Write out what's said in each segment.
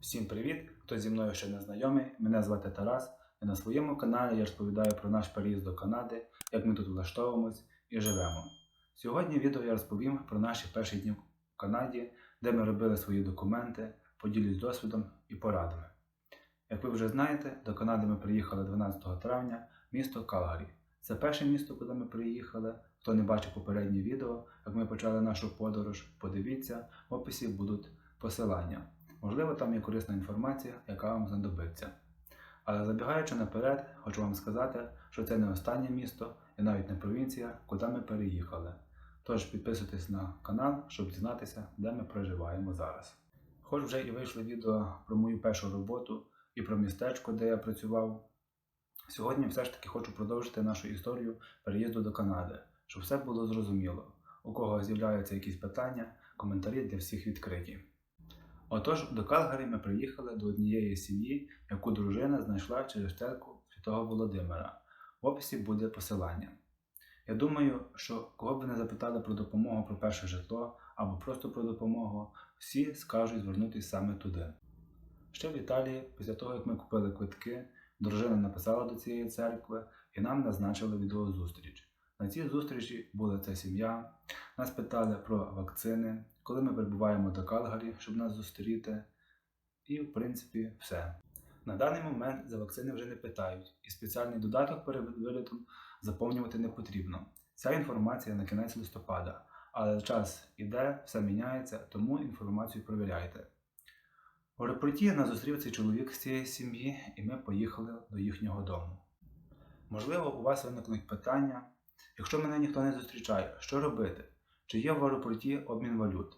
Всім привіт! Хто зі мною ще не знайомий, мене звати Тарас, і на своєму каналі я розповідаю про наш переїзд до Канади, як ми тут влаштовуємось і живемо. Сьогодні в відео я розповім про наші перші дні в Канаді, де ми робили свої документи, поділюсь досвідом і порадами. Як ви вже знаєте, до Канади ми приїхали 12 травня, місто Калгарі. Це перше місто, куди ми приїхали. Хто не бачив попереднє відео, як ми почали нашу подорож, подивіться, в описі будуть посилання. Можливо, там є корисна інформація, яка вам знадобиться. Але забігаючи наперед, хочу вам сказати, що це не останнє місто і навіть не провінція, куди ми переїхали. Тож підписуйтесь на канал, щоб дізнатися, де ми проживаємо зараз. Хоч вже і вийшло відео про мою першу роботу і про містечко, де я працював. Сьогодні все ж таки хочу продовжити нашу історію переїзду до Канади, щоб все було зрозуміло. У кого з'являються якісь питання, коментарі для всіх відкриті. Отож, до Калгарі ми приїхали до однієї сім'ї, яку дружина знайшла через церкву Святого Володимира. В описі буде посилання. Я думаю, що кого б не запитали про допомогу про перше житло або просто про допомогу, всі скажуть звернутися саме туди. Ще в Італії, після того як ми купили квитки, дружина написала до цієї церкви і нам назначили відеозустріч. На цій зустрічі була ця сім'я. Нас питали про вакцини, коли ми прибуваємо до Калгарі, щоб нас зустріти. І, в принципі, все. На даний момент за вакцини вже не питають, і спеціальний додаток перед вилітом заповнювати не потрібно. Ця інформація на кінець листопада, але час іде, все міняється, тому інформацію перевіряйте. В аеропорті нас зустрів цей чоловік з цієї сім'ї, і ми поїхали до їхнього дому. Можливо, у вас виникнуть питання. Якщо мене ніхто не зустрічає, що робити? Чи є в аеропорті обмін валют?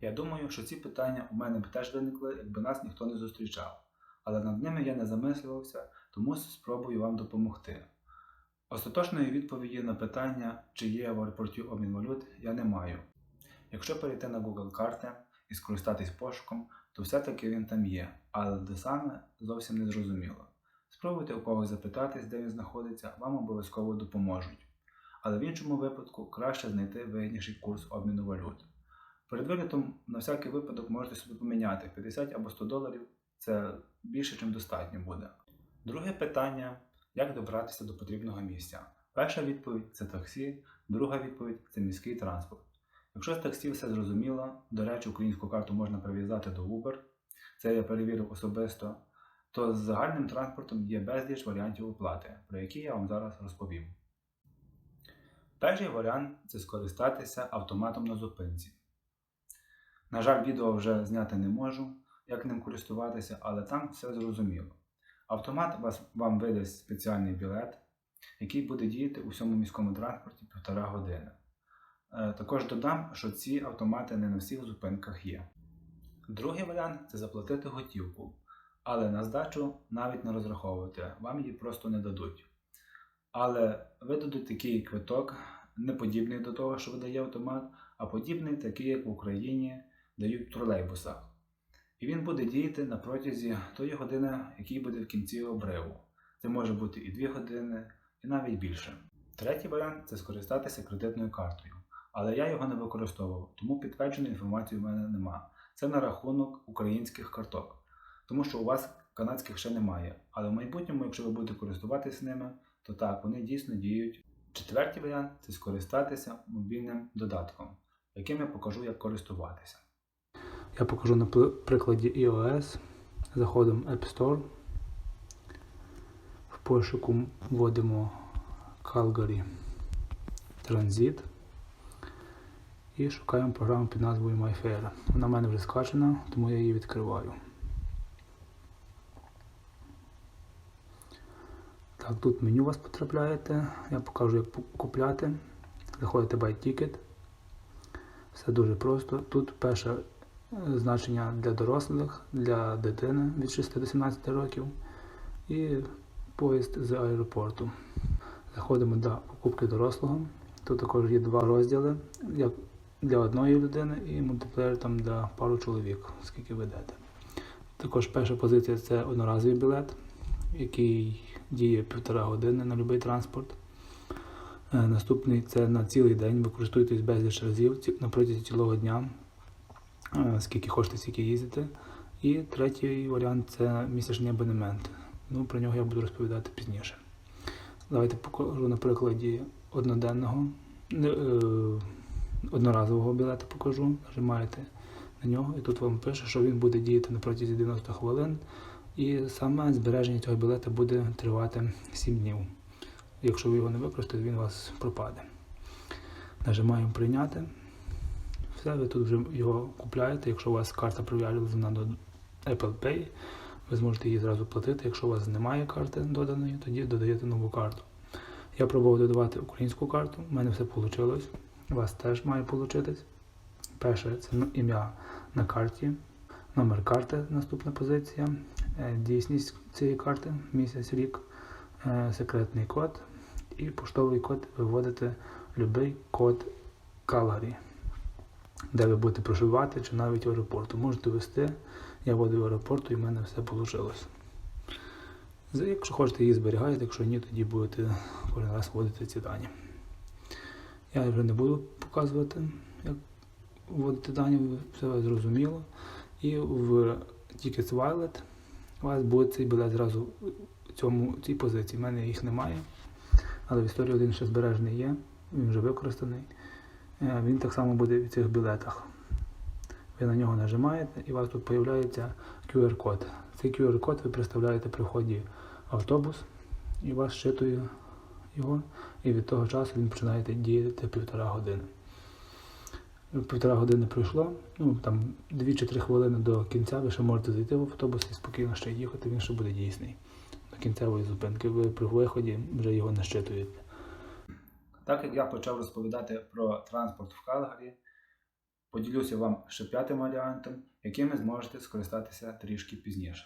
Я думаю, що ці питання у мене б теж виникли, якби нас ніхто не зустрічав. Але над ними я не замислювався, тому спробую вам допомогти. Остаточної відповіді на питання, чи є в аеропорті обмін валют, я не маю. Якщо перейти на Google карти і скористатись пошуком, то все-таки він там є, але де саме зовсім не зрозуміло. Спробуйте у когось запитатись, де він знаходиться, вам обов'язково допоможуть. Але в іншому випадку краще знайти вигідніший курс обміну валют. Перед вилітом на всякий випадок можете собі поміняти 50 або 100 доларів, це більше, ніж достатньо буде. Друге питання як добратися до потрібного місця. Перша відповідь це таксі, друга відповідь це міський транспорт. Якщо з таксі все зрозуміло, до речі, українську карту можна прив'язати до Uber, це я перевірив особисто, то з загальним транспортом є безліч варіантів оплати, про які я вам зараз розповім. Перший варіант це скористатися автоматом на зупинці. На жаль, відео вже зняти не можу, як ним користуватися, але там все зрозуміло. Автомат вас, вам видасть спеціальний білет, який буде діяти у всьому міському транспорті півтора години. Е, Також додам, що ці автомати не на всіх зупинках є. Другий варіант це заплатити готівку, але на здачу навіть не розраховувати, вам її просто не дадуть. Але видадуть такий квиток, не подібний до того, що видає автомат, а подібний такий, як в Україні дають в тролейбусах. І він буде діяти на протязі тої години, який буде в кінці обриву. Це може бути і 2 години, і навіть більше. Третій варіант це скористатися кредитною картою. Але я його не використовував, тому підтвердженої інформації в мене нема. Це на рахунок українських карток, тому що у вас канадських ще немає. Але в майбутньому, якщо ви будете користуватися ними, то так, вони дійсно діють. Четвертий варіант це скористатися мобільним додатком, яким я покажу, як користуватися. Я покажу на прикладі iOS. Заходимо App Store. В пошуку вводимо Calgary Transit і шукаємо програму під назвою MyFair. Вона в мене вже скачана, тому я її відкриваю. Так, тут меню у вас потрапляєте. Я покажу, як купляти. Заходите Buy Ticket. Все дуже просто. Тут перше е, значення для дорослих, для дитини від 6 до 17 років і поїзд з аеропорту. Заходимо до покупки дорослого. Тут також є два розділи як для одної людини і мультиплеєр там для пару чоловік, скільки ви йдете. Також перша позиція це одноразовий білет, який діє півтора години на будь-який транспорт. Е, Наступний це на цілий день. Ви користуєтесь безліч разів на протязі цілого дня, е, скільки хочете, стільки їздите. І третій варіант це місячний абонемент. Ну, про нього я буду розповідати пізніше. Давайте покажу на прикладі одноденного, е, одноразового білета покажу. Нажимаєте на нього, і тут вам пише, що він буде діяти на протязі 90 хвилин. І саме збереження цього білета буде тривати 7 днів. Якщо ви його не використаєте, він у вас пропаде. Нажимаємо прийняти. Все, ви тут вже його купляєте. Якщо у вас карта прив'язана до Apple Pay, ви зможете її зразу платити. Якщо у вас немає карти доданої, тоді додаєте нову карту. Я пробував додавати українську карту, у мене все вийшло. У вас теж має вийти. Перше це ім'я на карті, номер карти, наступна позиція, е, дійсність цієї карти, місяць, рік, е, секретний код і поштовий код виводите будь-який код Калгарі, де ви будете проживати, чи навіть в аеропорту. Можете ввести, я вводив в аеропорту і в мене все вийшло. Якщо хочете її зберігайте, якщо ні, тоді будете кожен раз вводити ці дані. Я вже не буду показувати, як вводити дані, все зрозуміло. І в Tickets Wallet у вас буде цей білет зразу в цьому, цій позиції. У мене їх немає, але в історії один ще збережений є, він вже використаний. Е, Він так само буде в цих білетах. Ви на нього нажимаєте і у вас тут з'являється QR-код. Цей QR-код ви представляєте при вході в автобус і вас щитує його, і від того часу він починає діяти півтора години. Півтора години пройшло, ну там 2 чи 3 хвилини до кінця ви ще можете зайти в автобус і спокійно ще їхати, він ще буде дійсний. До кінцевої зупинки. Ви при виході вже його не щитуєте. Так як я почав розповідати про транспорт в Калгарі, поділюся вам ще п'ятим варіантом, яким ви зможете скористатися трішки пізніше.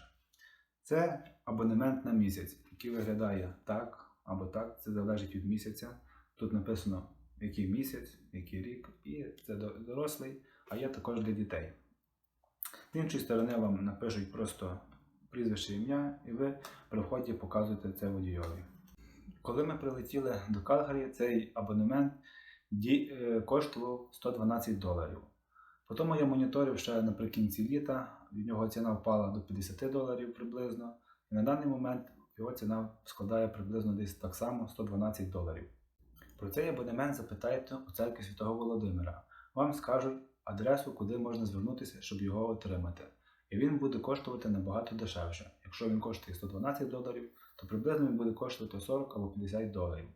Це абонемент на місяць, який виглядає так або так, це залежить від місяця. Тут написано, який місяць, який рік, і це дорослий, а є також для дітей. З іншої сторони вам напишуть просто прізвище ім'я, і ви при вході показуєте це водійові. Коли ми прилетіли до Калгарі, цей абонемент е, коштував 112 доларів. Потім я моніторив ще наприкінці літа, від нього ціна впала до 50 доларів приблизно. І на даний момент його ціна складає приблизно десь так само 112 доларів. Про цей абонемент запитайте у церкві Святого Володимира. Вам скажуть адресу, куди можна звернутися, щоб його отримати. І він буде коштувати набагато дешевше. Якщо він коштує 112 доларів, то приблизно він буде коштувати 40 або 50 доларів.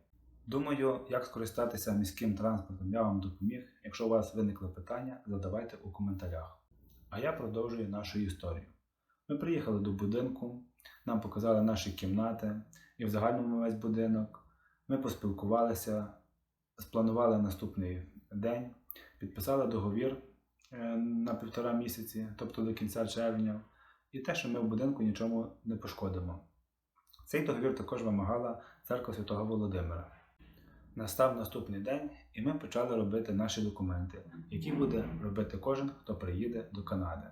Думаю, як скористатися міським транспортом, я вам допоміг. Якщо у вас виникли питання, задавайте у коментарях. А я продовжую нашу історію. Ми приїхали до будинку, нам показали наші кімнати і в загальному весь будинок. Ми поспілкувалися, спланували наступний день, підписали договір е, на півтора місяці, тобто до кінця червня, і те, що ми в будинку нічому не пошкодимо. Цей договір також вимагала церква Святого Володимира. Настав наступний день, і ми почали робити наші документи, які буде робити кожен, хто приїде до Канади.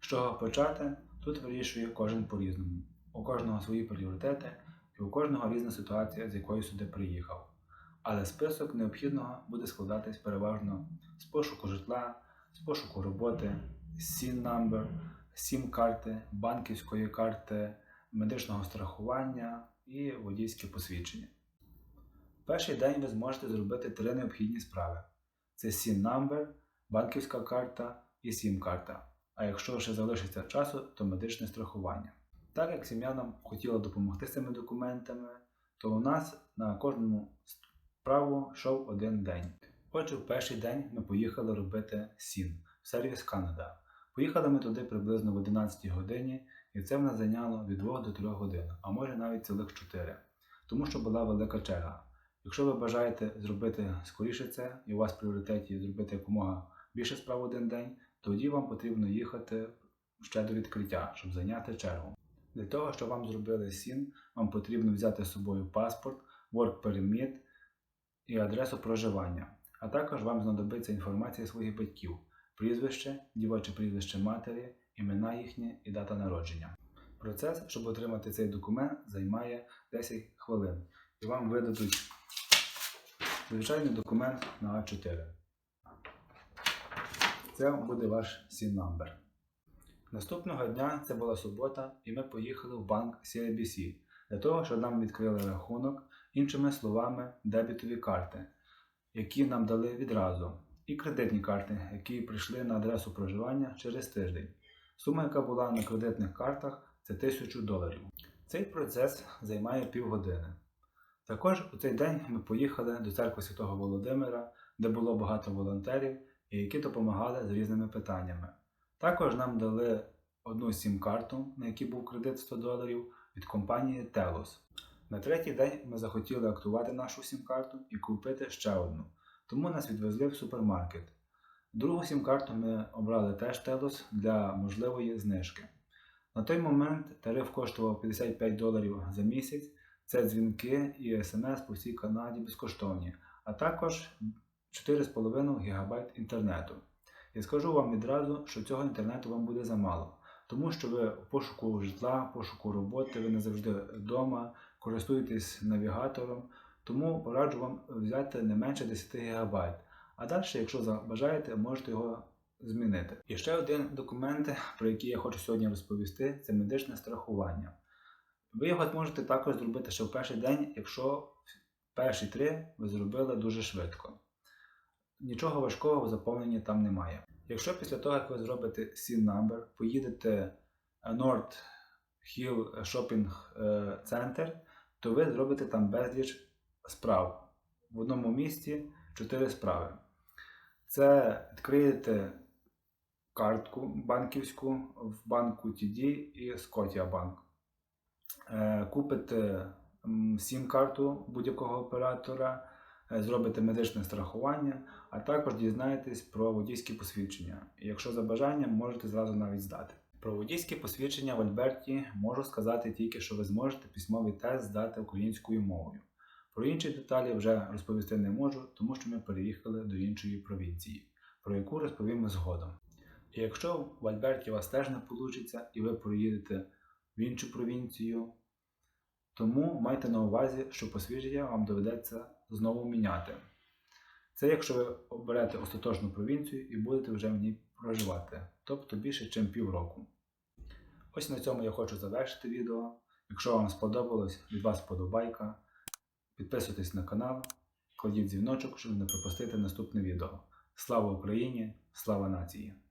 З чого почати, тут вирішує кожен по-різному. У кожного свої пріоритети, і у кожного різна ситуація, з якою сюди приїхав. Але список необхідного буде складатись переважно з пошуку житла, з пошуку роботи, SIN number, SIM-карти, банківської карти, медичного страхування і водійське посвідчення. Перший день ви зможете зробити три необхідні справи: це SIN number, банківська карта і SIM-карта. А якщо ще залишиться часу, то медичне страхування. Так як сім'я нам хотіла допомогти з цими документами, то у нас на кожному справу йшов один день. Отже, в перший день ми поїхали робити SIN в сервіс Канада. Поїхали ми туди приблизно в 11 годині, і це в нас зайняло від 2 до 3 годин, а може навіть цілих 4, тому що була велика черга. Якщо ви бажаєте зробити скоріше це, і у вас в пріоритеті зробити якомога більше справ один день, тоді вам потрібно їхати ще до відкриття, щоб зайняти чергу. Для того, щоб вам зробили СІН, вам потрібно взяти з собою паспорт, work permit і адресу проживання. А також вам знадобиться інформація своїх батьків, прізвище, дівоче прізвище матері, імена їхнє і дата народження. Процес, щоб отримати цей документ, займає 10 хвилин. І вам видадуть звичайний документ на А4. Це буде ваш SIN number. Наступного дня це була субота, і ми поїхали в банк CIBC для того, щоб нам відкрили рахунок, іншими словами, дебітові карти, які нам дали відразу, і кредитні карти, які прийшли на адресу проживання через тиждень. Сума, яка була на кредитних картах, це 1000 доларів. Цей процес займає півгодини. Також у цей день ми поїхали до церкви Святого Володимира, де було багато волонтерів, які допомагали з різними питаннями. Також нам дали одну сім-карту, на якій був кредит 100 доларів від компанії Telos. На третій день ми захотіли актувати нашу сім-карту і купити ще одну, тому нас відвезли в супермаркет. Другу сім-карту ми обрали теж Telos для можливої знижки. На той момент тариф коштував 55 доларів за місяць. Це дзвінки і смс по всій Канаді безкоштовні, а також 4,5 ГБ інтернету. І скажу вам відразу, що цього інтернету вам буде замало, тому що ви пошуку житла, пошуку роботи, ви не завжди вдома, користуєтесь навігатором, тому пораджу вам взяти не менше 10 ГБ. А далі, якщо забажаєте, можете його змінити. І ще один документ, про який я хочу сьогодні розповісти, це медичне страхування. Ви його зможете також зробити ще в перший день, якщо перші три ви зробили дуже швидко. Нічого важкого в заповненні там немає. Якщо після того, як ви зробите SIN number, поїдете е, North Hill Shopping е, Center, то ви зробите там безліч справ. В одному місці 4 справи. Це відкриєте картку банківську в банку TD і Scotiabank. Е, Купите сім-карту будь-якого оператора, е, зробите медичне страхування, а також дізнаєтесь про водійські посвідчення. Якщо за бажанням, можете зразу навіть здати. Про водійські посвідчення в Альберті можу сказати тільки, що ви зможете письмовий тест здати українською мовою. Про інші деталі вже розповісти не можу, тому що ми переїхали до іншої провінції, про яку розповім згодом. І якщо в Альберті у вас теж не вийде і ви проїдете в іншу провінцію, тому майте на увазі, що посвідчення вам доведеться знову міняти. Це якщо ви оберете остаточну провінцію і будете вже в ній проживати, тобто більше, ніж півроку. Ось на цьому я хочу завершити відео. Якщо вам сподобалось, від вас подобайка. Підписуйтесь на канал, кладіть дзвіночок, щоб не пропустити наступне відео. Слава Україні! Слава нації!